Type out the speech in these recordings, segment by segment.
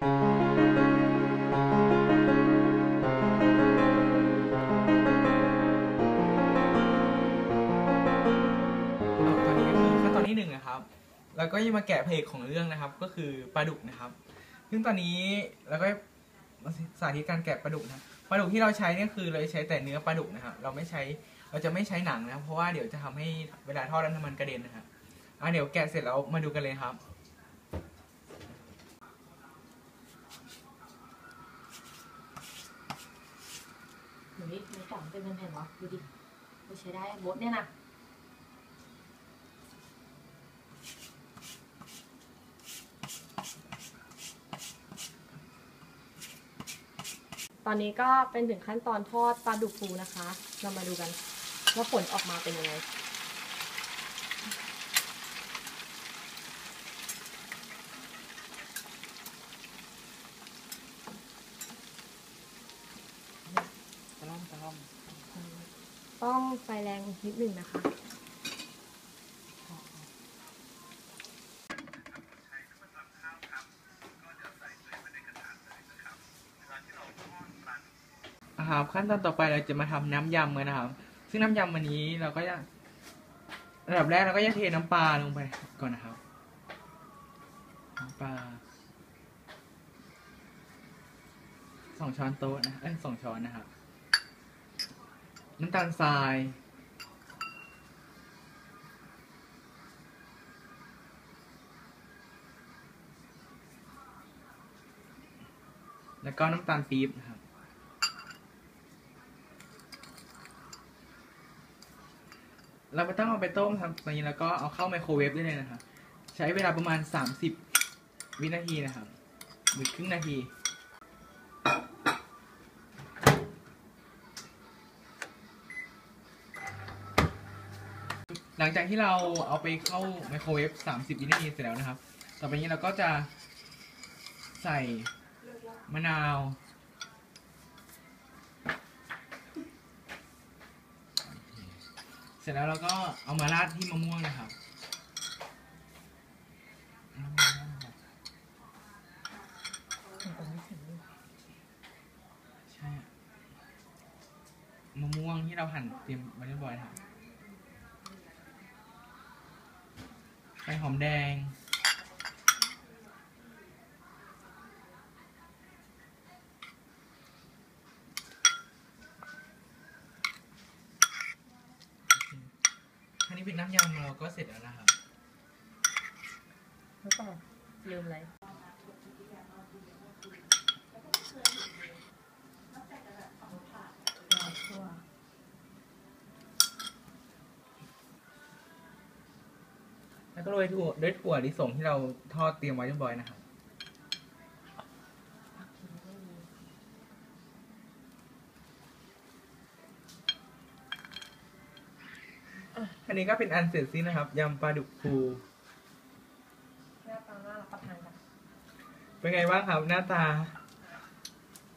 ตอนนี้ก็คือขั้นตอนที่หนึ่งนะครับ แล้วก็ยังมาแกะเพลงของเรื่องนะครับ ก็คือปลาดุกนะครับ ซึ่งตอนนี้เราก็สาธิตการแกะปลาดุกนะปลาดุกที่เราใช้เนี่ยคือเราใช้แต่เนื้อปลาดุกนะครับ เราไม่ใช้เราจะไม่ใช้หนังนะเพราะว่าเดี๋ยวจะทำให้เวลาทอดแล้วน้ำมันกระเด็นนะครับอะเดี๋ยวแกะเสร็จแล้วมาดูกันเลยครับ นี้ในกล่องเป็นแผ่นๆวะดูดิไม่ใช้ได้บดเนี่ยนะตอนนี้ก็เป็นถึงขั้นตอนทอดปลาดุกฟูนะคะ เรามาดูกันว่าผลออกมาเป็นยังไง ตอมต้องไฟแรงนิดหนึ่งนะคะนะครับขั้นตอนต่อไปเราจะมาทำน้ำยำกันนะครับ ซึ่งน้ำยำวันนี้เราก็จะระดับแรกเราก็จะเทน้ำปลาลงไปก่อนนะครับ น้ำปลาสองช้อนโต๊ะนะเอ้ยสองช้อนนะครับ น้ำตาลทรายแล้วก็น้ำตาลปี๊บนะครับ เราไม่ต้องเอาไปต้มครับตอนนี้แล้วก็เอาเข้าไมโครเวฟได้เลยนะครับ ใช้เวลาประมาณ 30 วินาทีนะครับหรือครึ่งนาที หลังจากที่เราเอาไปเข้าไมโครเวฟ30วินาทีเสร็จแล้วนะครับ ต่อไปนี้เราก็จะใส่มะนาวเสร็จแล้วเราก็เอามาราดที่มะม่วงนะครับ ใช่ มะม่วงที่เราหั่นเตรียมไว้เรียบร้อยครับใส่ หอมแดง อันนี้เป็นน้ำยำเราก็เสร็จแล้วนะครับแล้วก็ลืมอะไร แล้วก็โรยถั่วด้วยถั่วลิสงที่เราทอดเตรียมไว้เรียบร้อยนะครับอันนี้ก็เป็นอันเสร็จสิ้นนะครับยำปลาดุกฟูหน้าตาน่ารับประทานค่ะเป็นไงบ้างครับหน้าตา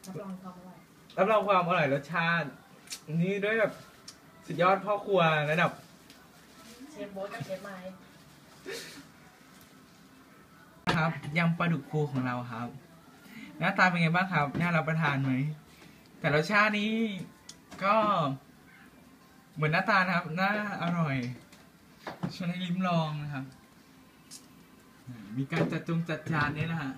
รับรองความอร่อยรับรองความอร่อยรสชาติ นี่ด้วยแบบสุดยอดพ่อครัวระดับ เชฟโบ๊ทกับเชฟไม้นะ ครับยำปลาดุกฟูของเราครับ หน้าตาเป็นไงบ้างครับน่ารับประทานไหมแต่รสชาตินี้ก็ เหมือนหน้าตานะครับน่าอร่อยชวนให้ลิ้มลองนะครับ มีการจัดจงจัดจานเนี่ยนะฮะ